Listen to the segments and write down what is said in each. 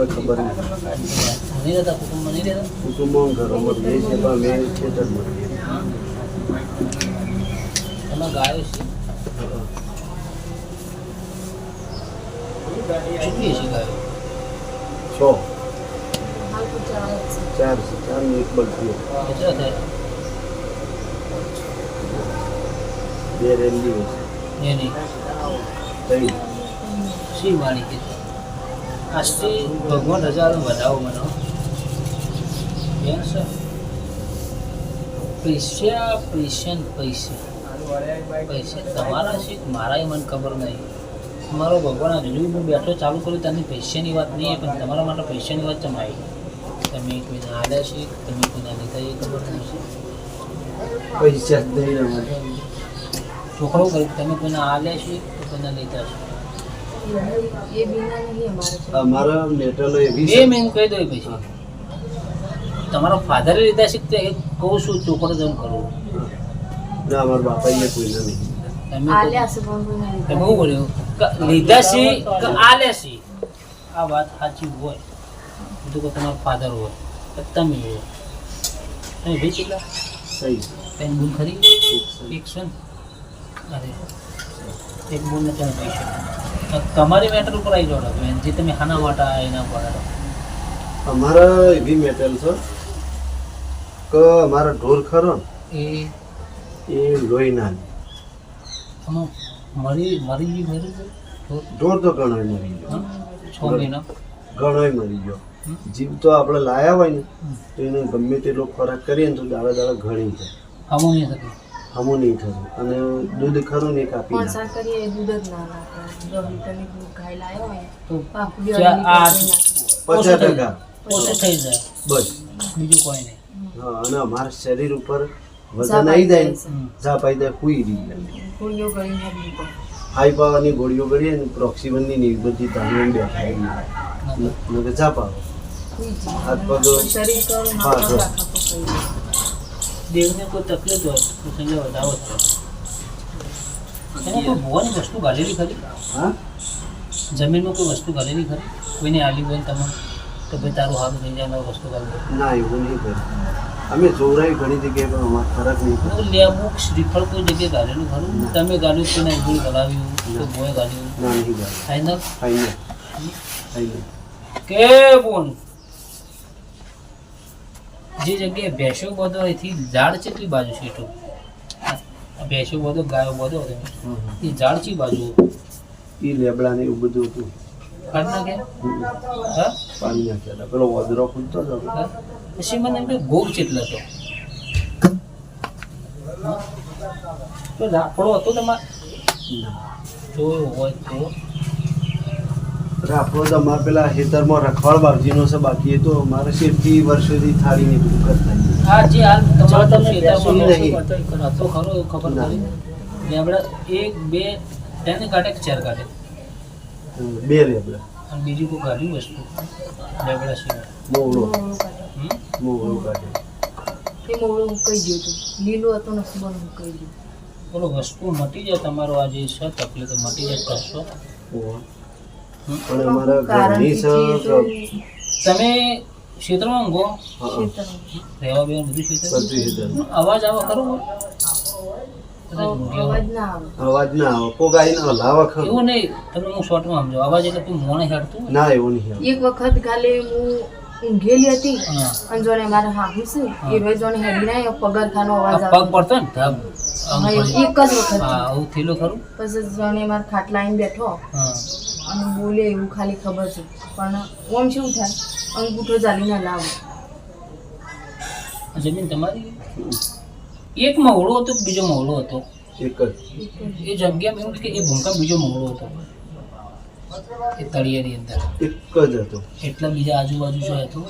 કોઈ ખબર નથી નહીં રહેતા કુટુંબમાં નહીં રહેતા કુટુંબમાં ઘરોમાં રહીએ છીએ પણ મેં ખેતરમાં રહીએ તમે ગાયો છે કેટલી છે ગાયો છ ચાર છે ચાર ને એક બગીઓ કેટલા થાય બે રેલી છે એની ત્રણ શી વાણી કે આજથી ભગવાન હજારો વધાવો મનો. પૈસા પૈસા પૈસા. પૈસા તમારા છે મારાય મારા મને ખબર નહીં. મારો ભગવાન હજુ હું બેઠો ચાલુ કર્યું તમને પૈસાની વાત નહીં પણ તમારા માટે પૈસાની વાત તમે આવી તમે કોઈને આલ્યા છે તમે કોઈના લીધા એ ખબર નહીં પૈસા છોકરો કર્યું તમે કોઈને હાલ્યા છે તો કોઈના લીધા છે? અમારા મેટલ એ મેં કહી દઉં પછી. તમારો ફાધર લીધા શીખતે કહું છું છોકરો તેમ કરવું ના અમારા બાપા કોઈ નથી તમે હું બોલ્યો લીધા. સી કે આલે આ વાત સાચી હોય. બધું કે તમારો ફાધર હોય કે તમે તમે ભાઈ કેટલા? અરે એક બૂન ને તમે પૈસા તમારી મેટર ઉપર આવી જોડો બેન જે તમે હાના માટે એના પર અમારા એવી મેટલ છે કે અમારા ઢોર ખરો એ એ લોહીના આમાં મરી મરી ગઈ મરી ઢોર? તો ઘણોય મરી ગયો? છ મહિના. ઘણોય મરી ગયો. જીવ તો આપણે લાયા હોય ને તો એને ગમે તેટલો ખોરાક કરીએ ને તો દાડા દાડા ઘણી જાય. આમાં નહીં થતું હમું નહીં થયું અને દૂધ ખરું નહીં કાપી પણ સાકરીએ દૂધ જ ના નાખે. જો લીટરની ખાઈ લાયો હોય તો પાકું બી પચાસ ટકા. ઓછો થઈ જાય. બસ. બીજું કોઈ નહીં. હા અને અમારા શરીર ઉપર વજન આવી જાય જા પાઈ જાય કોઈ રહી ગોળીઓ ગળી હાઈ પાવરની ગોળીઓ ગળીએ ને પ્રોક્સિમનની નિર્બંધિત ધારણ બેઠાય જા પાવ હાથ પગ હા દેવને કોઈ તકલીફ હોય તો સંજય વધાવો છે એને કોઈ ભોવાની વસ્તુ ગાલેલી ખરી? હા? જમીનમાં કોઈ વસ્તુ ગાલેલી ખરી? કોઈને આલી હોય ને તમે તો ભાઈ તારું હાથ થઈ જાય ને વસ્તુ ગાલી ના એવું નહીં કરે. અમે જોરાય ઘણી જગ્યાએ પણ અમારે ફરક નહીં હું લેબુ શ્રીફળ કોઈ જગ્યાએ ગાલેલું ખરું? તમે ગાલ્યું કોઈને ગુળ ગલાવ્યું તો બોય ગાલ્યું? ના નહીં ગાલ્યું. ફાઈનલ ફાઈને ફાઈને કે બોલ? જે જગ્યાએ ભેંસો બધો એથી ઝાડ બાજુ છે એટલું ભેંસો બધો ગાયો બધો એ ઝાડ ચી બાજુ એ લેબડા ને એવું બધું હતું. પાણી નાખ્યા પેલો વદરો ખૂલતો હતો. પછી મને એમ કે ગોળ ચેટલો હતો? તો લાકડો હતો તમારે? જોયો હોય તો? આપણો તો અમારે પેલા ખેતરમાં રખવાડ બાજીનો છે બાકી એ તો અમારે શેઠથી વર્ષોથી થાળી ને બધું કરતા હા જે હાલ તમારે તો ખેતરમાં. હતો હતો ખરો ખબર. પડી. લેબડા એક બે તેને કાઢે કે ચાર કાઢે? બે લેબડા અને બીજું કોઈ કાઢ્યું વસ્તુ? લેબડા સિવાય. મોવડો. મોવડો કાઢે. એ મોવળું મુકાઈ ગયું હતું લીલું હતું ને સુબહ મુકાઈ ગયું. બોલો વસ્તુ મટી જાય તમારો આ જે છે તકલીફ મટી જાય કરશો? પણ અમારા ઘરની તમે ક્ષેત્રમાં ઊંઘો? રહેવા બેવા બધું ક્ષેત્ર? અવાજ આવો ખરો? કદાચ ઊંઘ્યો. હોય. અવાજ ના આવે. અવાજ ના આવે. પોગાઈ ના હલાવા ખરું. એવું નહીં. તમને હું શોર્ટમાં સમજો. અવાજ એટલે તું મોણે હેડતું ના એવું નહીં એક વખત ખાલી હું ઊંઘેલી હતી. હા. અને જોડે મારા હાહુ છે. એ ભાઈ જોડે હેડી ના પગરખાનો અવાજ આ પગ પડતો ને ધબ. હા. એક જ વખત. હા ખરું? પછી મારા ખાટલા આવીને બેઠો. હા. અને બોલે એવું ખાલી ખબર છે. પણ ઓમ શું થાય? અંગૂઠો ચાલીને લાવો. જમીન તમારી? એક મહોળો હતો કે બીજો મહોળો હતો? એક જ. એ જગ્યામાં એવું કે એ ભૂમકા બીજો મહોળો હતો. એ તળિયાની અંદર. એક જ હતો. એટલા બીજા આજુબાજુ જો હતો.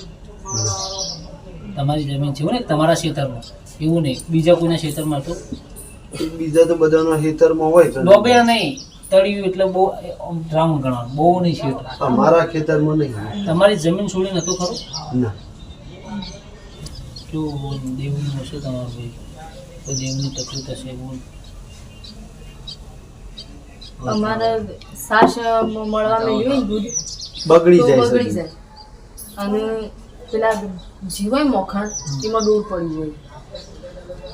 તમારી જમીન છે ને તમારા ખેતરમાં એવું નહીં. બીજા કોઈના ખેતરમાં હતું? બીજા તો બધાના ખેતરમાં હોય તો ડોબે નહીં. તળિયું એટલે બહુ આમ રાઉન્ડ ગણવાનું બહુ નહીં છે મારા ખેતરમાં નહીં તમારી જમીન છોડી નતો ખરો? ના. જો દેવનું હશે તમારું ભાઈ. તો દેવની તકલીફ હશે બોલ. અમારા સાસ મળવા દૂધ. બગડી જાય બગડી જાય. અને પેલા જીવાય મોખણ એમાં દૂર પડી જાય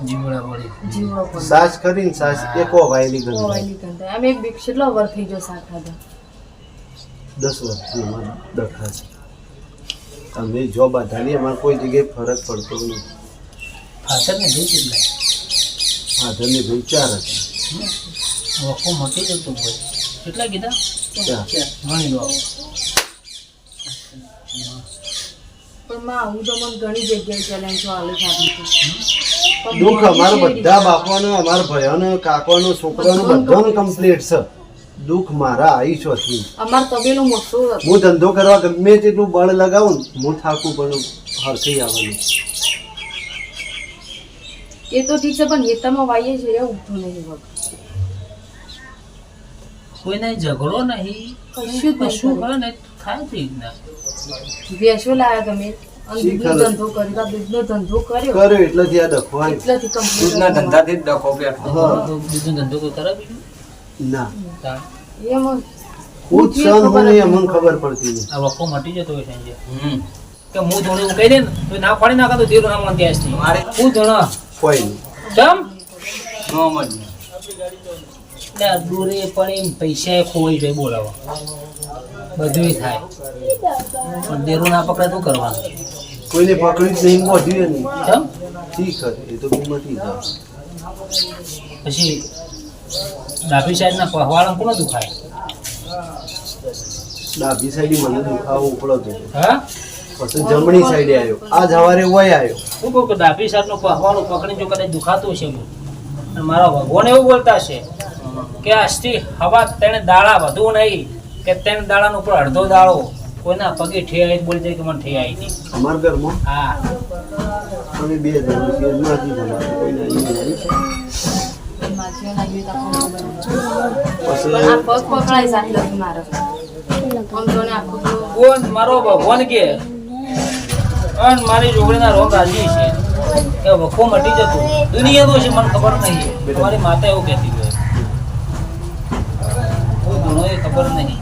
જીવડા વળી. જીવડો પડી સાસ કરીને સાસ એકો વાયેલી ગંધ કોવાયેલી ગંધ અમે એક બી- કેટલો વર થઈ ગયો શાક ખાધા? દસ વર્ષથી અમારે ડખા છે અમે જોબ આધારી અમારે કોઈ જગ્યાએ ફરક પડતો નથી ફાધરને જોઈ કેટલા ફાધરની ભાઈ ચાર હતા. વખો મટી જતો હોય. કેટલા કીધા? ચાર. ગણી લો. પણ માં હું તો મને ઘણી જગ્યાએ ચેલેન્જો આલે ખાધી છે. દુઃખ અમારા બધા બાપાનો અમારા ભયાનો કાકાનો છોકરાનો બધાનું કમ્પ્લીટ છે. દુઃખ મારા આયુષ્યથી. અમાર તબેલું મોટું હું ધંધો કરવા ગમે તેટલું બળ લગાવું હું થાકું પણ હરખી આવવાનું. એ તો ઠીક છે પણ નેતામાં વાઈએ છે એ ઉઠતું નહીં વખત. કોઈને ઝઘડો નહીં કશું કશું થાય. જ રીતના. ભેંસો લાયા તમે ધંધો ધંધો કર્યો. કર્યો એટલેથી આ દખવાય એટલાથી દૂધના ધંધાથી જ ડખો બેઠો હા. બીજો ધંધો કોઈ કરે ના. એમાં નહીં અમને ખબર પડતી નહીં. આ વખો મટી જતો હોય સાંજે કે હું ધોણી હું કહી દે ને તો ના પાડી નાખા તો ધીરું ના માનતી આજથી મારે હું ધોણા કોઈ નહીં. કેમ? નોમ એટલે દૂરે પણ એમ પૈસા ખોવાઈ જાય બોલાવો. બધું થાય. પણ દેરું ના પકડે તો કરવાનું. કોઈને પકડી જ નહીં બોધ્યું નહીં. કેમ? ઠીક છે એ તો મટી જાય. પછી ડાભી સાઈડના પહવાળા કોને દુખાય ડાભી સાઈડે મને દુખાવો ઉપડો હતો. હા? પછી જમણી સાઈડે આવ્યો આ જવારે વય આવ્યો શું કહું કે ડાભી સાઈડનો પહવાળો પકડીને જો કદાચ દુખાતું હશે મારા ભગવાન એવું બોલતા છે કે આજથી હવા તેને દાડા વધુ નહીં કે તેને દાડાનો ઉપર અડધો દાડો કોઈના પગે ઠેઆઈ બોલી જાય કે મને ઠેઆઈ હતી અમારા ઘરમાં? હા. અમે બે જણ છીએ નથી કોણ? મારો ભગવાન કે. અન મારી જોગડીના રોગ રાજી છે. કે વખો મટી જતું. દુનિયા તો છે મને ખબર નહીં. મારી માતા એવું કહેતી હોય એ ખબર નહીં.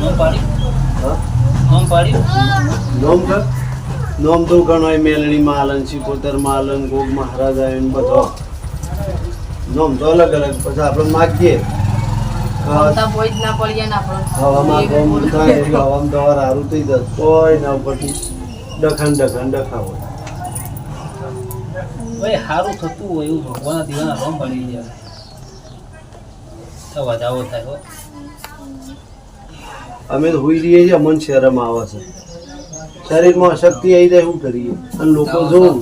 નોમ પાડી. નોમ પાડ્યું નોમ કર. નોમ તો ઘણો મેલણી માલન સિકોતર માલન ગોગ મહારાજ આવ્યો બધો. નોમ તો અલગ અલગ. પછી આપણે માગીએ. હવામાં એ થાય એટલે હવામાં દવા સારું થઈ કોઈ ના ઉપરથી ડખન ડખાણ ડખાવો ભાઈ સારું થતું હોય એવું ભગવાનના દીવાના રોમ પડી જાય તો વધાવો થાય. હો અમે તો હોઈ રહીએ છીએ અમને શરમ આવે છે. શરીરમાં અશક્તિ આવી જાય શું કરીએ. અને લોકો જોઉં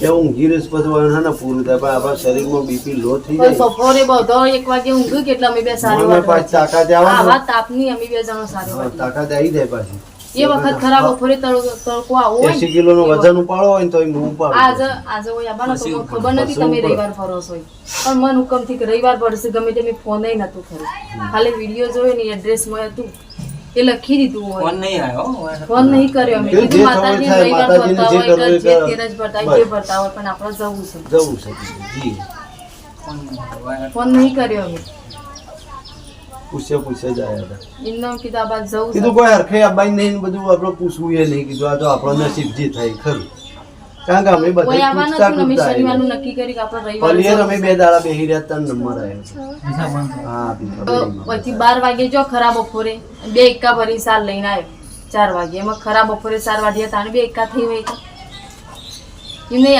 કે ઊંઘી રહીશ પછી વળાને પૂરું થાય પણ આપણા શરીરમાં બીપી લો થઈ જાય. બપોરે બધો એક વાગે ઊંઘ્યું કેટલા અમે બે સારી મને વાત તાકાત આવે તાપની અમે બે જણો સારી તાકાત આવી જાય પાછી. એ વખત ખરાબ બપોરે તડકો આવો હોય ને, એસી કિલો નું વજન ઉપાડો હોય તો હું આજે ઉપાડું આજે હોય આબાનો તો ખબર નથી તમે રવિવાર ફરો છો પણ મન હુકમથી કે રવિવાર પડશે ગમે તે મેં ફોન નતું ખરું ખાલી વીડિયો જોયો ને એડ્રેસમાં હતું. એ લખી દીધું હોય. ફોન નહીં આવ્યો ફોન નહીં કર્યો અમે. કીધું માતાજી રવિવાર ભરતા હોય કરવું કે એ જે તેરજ ભરતા હોય જે ભરતા હોય પણ આપણે જવું છે. જવું છે. જી. ફોન નહીં આવ્યો. ફોન નહીં કર્યો અમે. પૂછે પૂછ્યા જ આવ્યા હતા. એમને કીધું આ બાદ જવું કીધું કોઈ હરખે અબાઈ નહીં બધું આપણે પૂછવું એ નહીં. કીધું આ તો આપણો નસીબ જે થાય ખરું. કારણ કે અમે બધા પૂછતા હતું ને અમે પૂછતા શનિવારનું આવ્યા. નક્કી કર્યું કે આપણે રવિવારે પલિયર અમે બે દાડા બેહી રહ્યા ત્રણ નંબર આવ્યો પૈસા બંધ થાય. હા પછી બાર વાગે જો ખરા બપોરે બે એકા ભરી સાર લઈને આવ્યો ચાર વાગે. એમાં ખરા બપોરે ચાર વાગ્યા તાણે બે એકા થઈ હોય એમને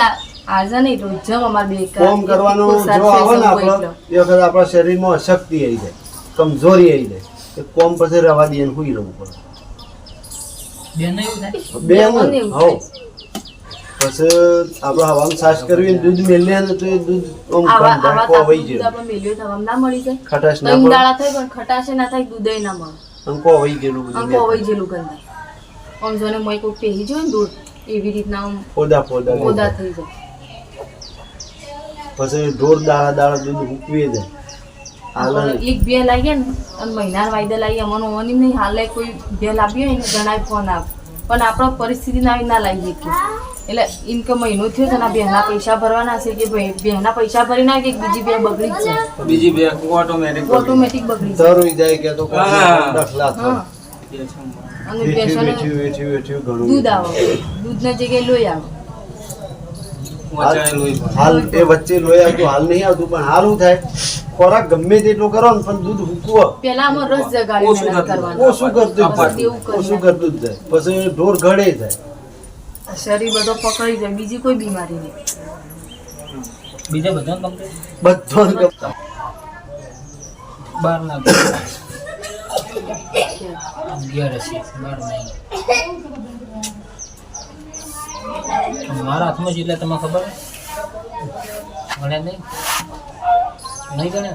આજે નહીં રોજ જમ અમારે બે એકા કોમ કરવાનું જો આવે ને આપણો એ વખત આપણા શરીરમાં અશક્તિ આવી જાય. કમજોરી આવી જાય. કે કોમ પછી રવા દે હુઈ રહેવું પડે. બે એવું હવ પછી આપણે હવામાં છાશ કરવી ને દૂધ મેલીએ ને તો એ દૂધ આમ આવા ગંધાય, આવા કોવાઈ તાપનું દૂધ જાય આપણે મેલ્યું થવામાં ના મળી જાય. ખટાશ ના થાય પણ ખટાશે ના થાય દૂધય ના મળે. કોવાઈ ગયેલું બધું ગયેલું ગંધાય આમ જોને મોય કોઈ પહેરી જોય ને દૂધ એવી રીતના ફોદા ફોદા ઓદા થઈ જાય. પછી ઢોર દાળા દાળા દૂધ ઉકવી જાય. એક બે લાવીએ ને અને મહિનાના વાયદા લાવીએ અમને ઓની નહીં હાલે કોઈ બે લાવીએ એને ઘણા ફોન આપ. પણ આપણો પરિસ્થિતિ ના ના લાવીએ કે એટલે એમ કે મહિનો થયો તો ના બેના પૈસા ભરવાના છે કે ભાઈ બેના પૈસા ભરી નાખે કે બીજી બે બગડી જ જાય બીજી બે ઓટોમેટિક ઓટોમેટિક બગડી જાય તરુઈ જાય કે તો. અને બેસોને દૂધ આવે. દૂધના જગ્યાએ લોહી આવે. હાલ એ વચ્ચે લોહી આવતું હાલ નહીં આવતું પણ હાલ થાય. ખોરાક ગમે તેટલો કરો ને પણ દૂધ હુકવો. પેલા આમાં રસ જગાડી ઓછું કરવાનું. ઓછું કરતું ઓછું કરતું જ જાય. પછી ઢોર ઘડે જાય. શરીર બધો પકડી જાય. બીજી કોઈ બીમારી નહીં. બીજા બધા બધો ગમતા બાર ના અગિયાર હશે. બાર મારા હાથમાં છે એટલે તમને ખબર? મને નહીં? નહીં કરે ને?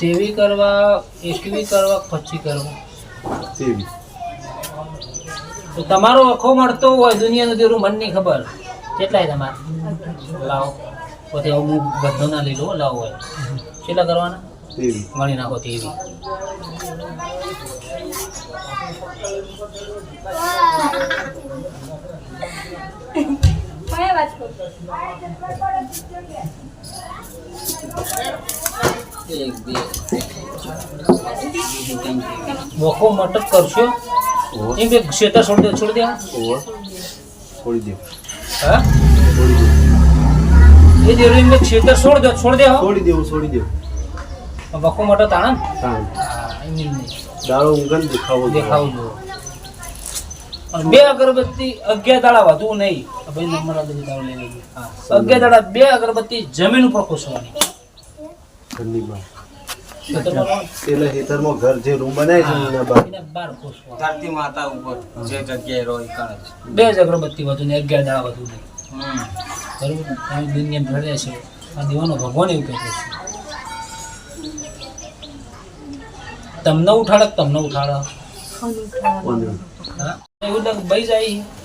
તેવી કરવા એકવી કરવા પછી કરવા. તેવી. તો તમારો આખો મળતો હોય દુનિયાનું તેરું મન નહીં ખબર. કેટલાય તમારે? લાવો. પછી હું બધો ના લીધો લાવો હોય. કેટલા કરવાના? મળી નાખો તેવી. વખો મટક કરશો? એ બે ક્ષેત્ર છોડી દે છોડી દે. છોડી દે. હા? છોડી દે એ દેરો એમ ક્ષેત્ર છોડ દે છોડ દે છોડી દેવું છોડી દેવું વખો મટક તાણ? તાણ. દાળો ઊંઘન દેખાવો. દેખાવું બે અગરબત્તી અગિયાર દાડા વધુ નહીં. ભાઈ નંબર દીધો, તારો લઈ લેજો. હા. અગિયાર દાડા બે અગરબત્તી જમીન ઉપર ખોસવાની. ખેતરમાં. એટલે ખેતરમાં ઘર જે રૂમ બનાય છે એના બાર ખોસવાનું ધરતી માતા ઉપર જે જગ્યાએ રોય કરે છે. બે જ અગરબત્તી વધુ ને અગિયાર દાડા વધુ નહીં. હમ. બરોબર? તમે દુનિયા ભરે છે. આ દેવાનો ભગવાન એવું કહે છે. તમને ઉઠાડે તમને ઉઠાડે? પણ એવું ભાઈ જાય.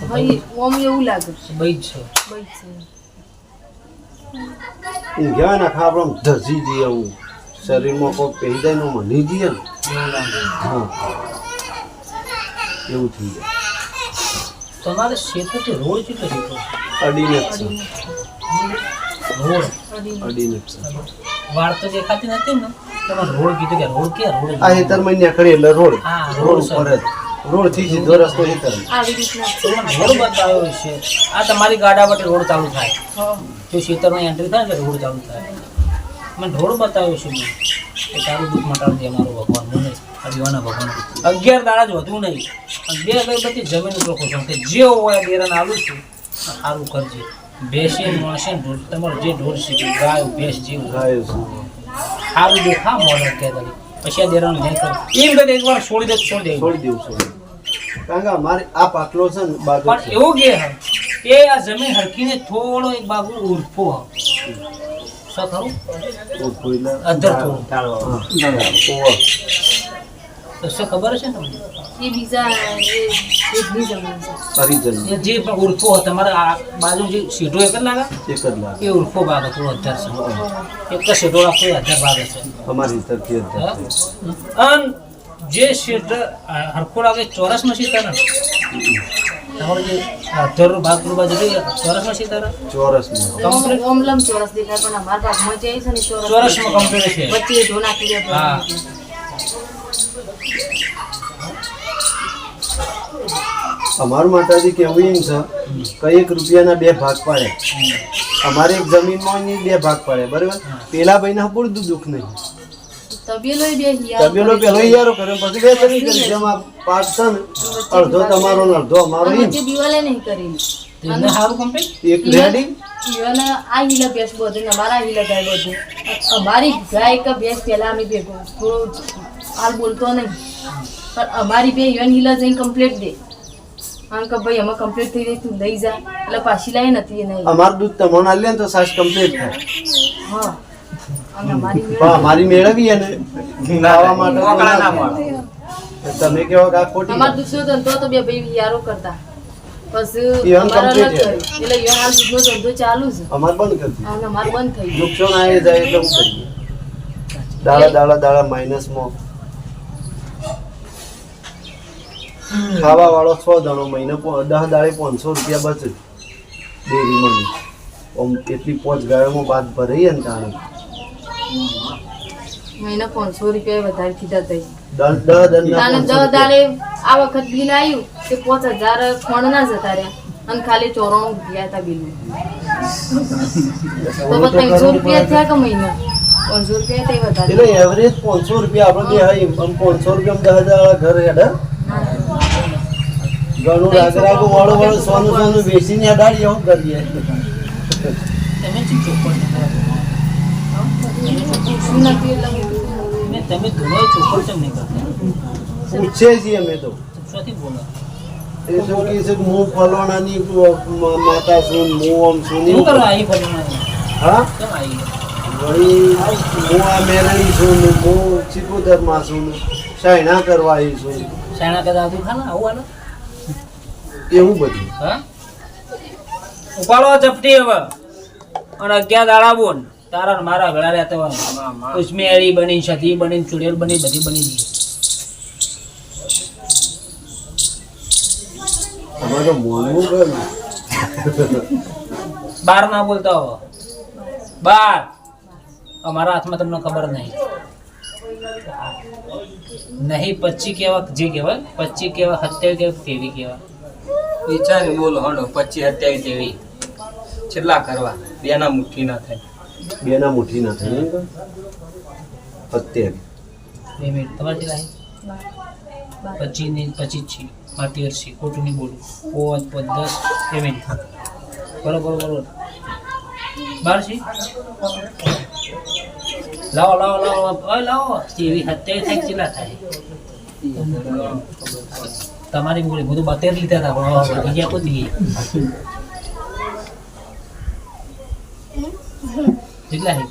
ભાઈ ઓમ એવું લાગે ભાઈ જ છે. ભાઈ છે. ઊંઘ્યા ના ખા ધસી જઈએ આવું. શરીરમાં કોઈ પહેરી જાય ને મની જઈએ ને. હા. એવું થઈ જાય. તમારે ક્ષેત્રથી રોડ કેટલો જેટલો અડીને રોડ? વાળ તો દેખાતી નથી ને? તમારે રોડ કીધું કે રોડ કે રોડ? આ ખેતરમાં નીકળી એટલે રોડ. રોડ રોડ ઉપર જ. રોડથી સીધો રસ્તો ખેતર આવી રીતના છે. રોડ બતાવ્યો છે. આ તમારી ગાડા વટે રોડ ચાલુ થાય. તો જો ખેતરમાં એન્ટ્રી થાય ને રોડ ચાલુ થાય. મને રોડ બતાવ્યો છે મેં. કે તારું દુઃખ મટાડી દે મારું ભગવાન. મને અભિવાના ભગવાન. અગિયાર દાડા જ વધુ નહીં. અને બે અગરબત્તી જમીન ઉપર ખોશો કે જે હોય દેરાને આલું છું. સારું કરજે. બેસી માસે ઢોર. તમારે જે ઢોર છે ગાય ભેંસ જેવું ગાયો સારું દેખા મોડલ કે પછી આ દેરાનું નહીં કર. એમ કે એકવાર છોડી દે છોડી દે. છોડી દેવું છોડી. કારણ કે અમારે આ પાટલો છે ને બાજુ પણ એવું કે હે કે આ જમીન હરખીને થોડો એક બાજુ ઉરફો ખબર છે તમને? જે પણ ઉરફો આ બાજુ જે સીધો એક જ લાગે? એક જ લાગે. એ ઉરફો ભાગ થોડો અધર છે. એક સીધો રાખો અધર ભાગ છે અમારી તરફી જ હા? છે. અને જે સીધો હરખો લાગે ચોરસમાં ને તમારો જે ભાગ પેલું બાજુ જે ચોરસમાં સીધા ચોરસમાં ચોરસ દેખાય પણ અમારા ભાગમાં જે છે ને ચોરસ ચોરસમાં કમ્પ્લીટ છે. વચ્ચે હા. અમારું માતાજી કેવું એમ છે? કે એક રૂપિયાના બે ભાગ પાડે. અમારે એક જમીનમાં બે ભાગ પાડે બરાબર? પેલા ભાઈને પૂરતું દુઃખ નહીં. તબેલો બે હિયા તબેલો પેલો યારો કરે પછી બે કરી કરી જેમાં પાક છે ને અડધો તમારો ને અડધો અમારો દિવાલે નહીં એક રેડી? આ હિલા ભેંસ બધું અમારા હિલા ગાય બધું અમારી ગાય કે ભેંસ પહેલા અમે ભેગો. થોડો હાલ બોલતો નહીં. પણ અમારી બે ઈવન હિલા જઈને કમ્પ્લીટ દે. કારણ કે ભાઈ એમાં કમ્પ્લીટ થઈ ગઈ તું લઈ જા. એટલે પાછી લાવી નથી અમારું દૂધ તમને આલીએ તો સાસ કમ્પ્લીટ થાય. હા. અમારી મેળવી- અને ખાવા માટે મોકળા ના ના મળે. તમે કેવો કા ખોટી અમાર દુસરો ધંધો તો બે ભાઈ યારો કરતા. પછી ઈવન અલગ કર્યું. એટલે ઈવન હાલ દૂધનો ધંધો ચાલુ છે. અમારે બંધ કરી દીધું. અને બંધ થઈ ગયું. નુકસાન આવી જાય એટલે હું કરીએ દાડા દાડા દાડા માઇનસમાં ખાવા વાળો સો જણો મહિને પો- દસ દાડે પાંચસો રૂપિયા બચે. ડેરીમાં આમ એટલી પોચ ગાયોમાં બાદ ભરાઈ ને તાણે. મહિને પાંચસો રૂપિયા વધારે કીધા તઈ. દસ રૂપિયા. આ વખત બિલ આવ્યું કે પાંચ હજાર ખોણ ના જતા રહ્યા. અને ખાલી ચોરાણું ગયા હતા બિલ તો ત્રણસો રૂપિયા થયા કે મહિના? પાંચસો રૂપિયા એટલે વધારે. એવરેજ પાંચસો રૂપિયા આપણે બે હોય પાંચસો રૂપિયા દસ હજાર ઘર હેડે. ઘણું રાગ રાગ વાળો વાળો સોનું સોનું બેસીને અડાડીએ હું કરીએ તમે શું ચોખવટ નહીં શું નથી એટલે તમે કેમ નહીં કરતા. પૂછીએ છીએ અમે તો. શોથી બોલો. એ શું કહે છે હું ફલવાનાની માતા છું હું આમ છું ને શું એવું. આવી ફરી હા? કેમ આવી હું આ મેરડી છું ને હું ચિકોદરમાં છું ને કરવા આવી છું. શાણા કદા તું ખાના આવું આને એવું બધું. હા? ઉપાડો ચપટી હવે. અને અગિયાર દાડા બોલ તારા મારા ગળા રહેતા હોય. ઉસમેળી બની છતી બની ચુડેલ બની બધી બની ગઈ. બાર ના બોલતા હો બાર. અમારા હાથમાં તમને ખબર નહીં. નહીં પચી કેવા જે કહેવાય પચી કેવા હત્યાવી કેવા તેવી કેવા. વિચારી બોલો હડો પચી હત્યાવી તેવી. છેલ્લા કરવા બેના મુઠ્ઠી ના થાય. બેના મુઠ્ઠી ના થાય એમ અત્યારે બે મિનિટ તમારે કેટલા પચીસની પચીસ છે. તેર છે ખોટું નહીં બોલું. પોચ પોચ દસ બરોબર બરોબર. બાર છે? લાવો લાવો લાવો લાવો. એવી સત્યાવીસ થાય કેટલા થાય. તમારી બોલી બધું બતેર લીધા હતા બીજા કોઈ કેટલા છે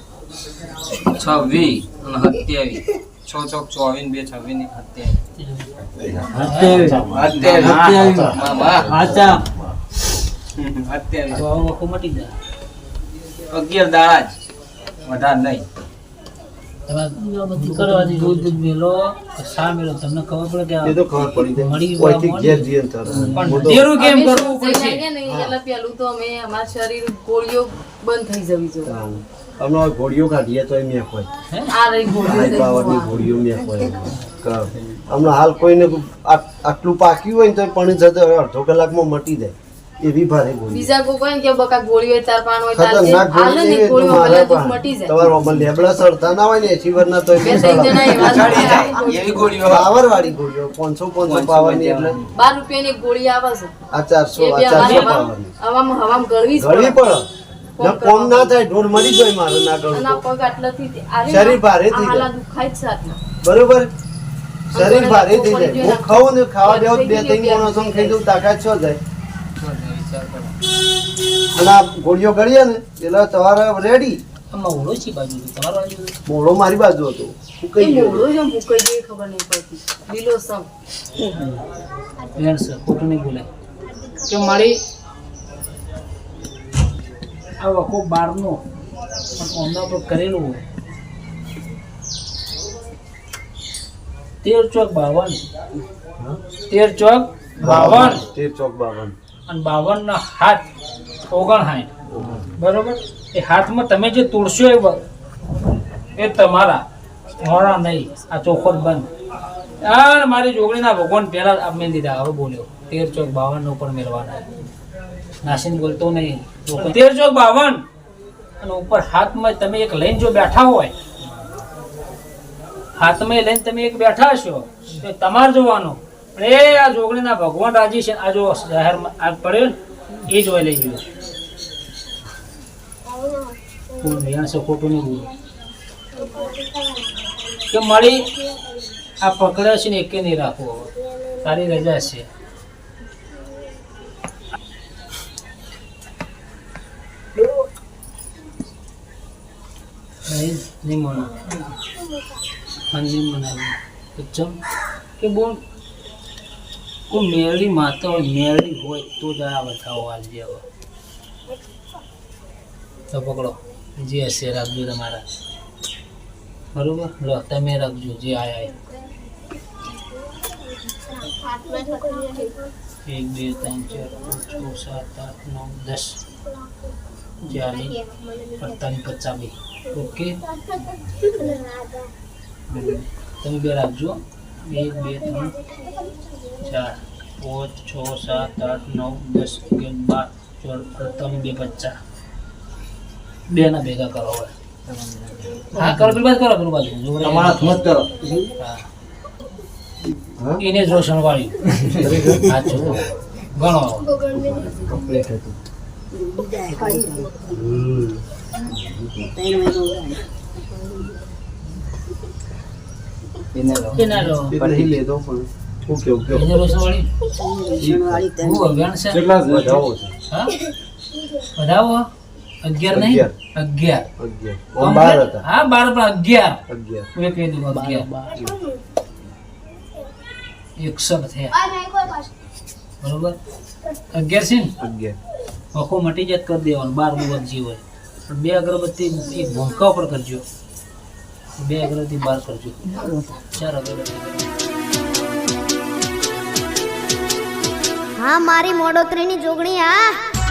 છવ્વીસ અને સત્યાવીસ. છ ચોક ચોવીસ બે છવ્વીસની સત્યાવીસ. સત્યાવીસ. અગિયાર દાડા જ વધારે નહીં. શરીર ગોળીઓ બંધ થઈ જવી જોઈએ. હમણાં ઘોડીઓ કાઢીએ તો મેં કોઈ હે? આ હાઈ પાવરની ઘોડીઓ મેં કોઈ અમને હાલ કોઈને આટલું પાક્યું હોય ને તો પણ જતો અડધો કલાકમાં મટી જાય. એવી ભારે ગોળી બીજા કોઈ કે બકા ગોળીઓ ચાર પાન હોય તાર ખતરનાક ગોળી ને તો મટી જાય. તમારા લેબડા ના હોય ને એસી વરના તો બે ત્રણ જણા એવા એવી ગોળીઓ પાવર વાળી ગોળીઓ પાંચસો પાંચસો પાવરની એટલે. બાર રૂપિયાની ગોળી આવે છે. આ ચારસો એ આ બી ચારસો અમારે પાવરની હવામાં હવામાં ગળવી જ પડે. પડે. ના કોમ ના થાય ઢોર મરી જાય મારો ના તો. પગ આટલાથી શરીર ને, ભારે થઈ જાય. દુખાય છે આટલા. બરોબર? શરીર ભારે થઈ જાય. હું ખાઉં ને ખાવા પડી બે ત્રણ ગણો માણસો ખાઈ દઉં તાકાત છો જાય. અને આ ગોળીઓ ગળીએ ને એટલે તમારે રેડી મોડો મારી બાજુ હતો. હું કઈ ગયો. ખબર નહીં પડતી. લીલો સમ. બેન નહીં બોલાય કે મારી આ વખો બારનો પણ ઓમના પર કરેલું હોય. તેર ચોક બાવન. તેર ચોક બાવન. તેર ચોક બાવન. અને બાવન ના હાથ ઓગણસાઠ. બરોબર? એ હાથમાં તમે જે તોડશો એ એ તમારા. મોડા નહીં. આ ચોખવટ બંધ. આ મારી જોગણીના ભગવાન પહેલા મેં દીધા. હવે બોલ્યો. તેર ચોક બાવન ઉપર મેળવાના. નાસીન બોલતો નહીં. તેર ચોક બાવન. અને ઉપર હાથમાં તમે એક લઈને જો બેઠા હોય. હાથમાં લઈને તમે એક બેઠા છો તો તમારે જોવાનો. પણ એ આ જોગણીના ભગવાન રાજી છે. આ જો જાહેરમાં આ પડ્યો ને એ જોઈ લઈ ગયો. કે મળી આ પકડ્યા છે ને એકે નહીં રાખવો. તારી રજા છે. નહીં મળે માતા હોય મેળી હોય તો જ આ બતાવો આલજે હવે. તો પકડો. જે હશે રાખજો તમારા. બરોબર? લો, તમે રાખજો, જે આયા એક, બે, ત્રણ, ચાર, પાંચ, છ, સાત, આઠ, નવ, દસ. અડતાલીસ પચાસ બે ઓકે તમે બે રાખજો એક બે ત્રણ ચાર પાંચ છ સાત આઠ નવ દસ અગિયાર બાર ચોર પ્રથમ બે પચાસ બે ના ભેગા કરો હવે હા કરો પેલી બાજુ કરો પેલી બાજુ. તમારા હાથમાં જ કરો હા. હા એને જ રોશન વાળ્યું સાચું ગણો કમ્પ્લીટ હતું લેતો પણ હું કેવું કેવું વધાવો અગિયાર નહીં? અગિયાર. અગિયાર. હા બાર પણ અગિયાર. અગિયાર. કહી દીધું અગિયાર. એકસઠ થયા. બરોબર? અગિયાર છે ને? અગિયાર. આખો મટી જાત કરી દેવાનું, બાર મુવત જે હોય. પણ બે અગરબત્તી એક ભૂંકા ઉપર કરજો. બે અગરબત્તી બાર કરજો. ચાર અગરબત્તી હા, મારી મોડોતરીની જોગણી આ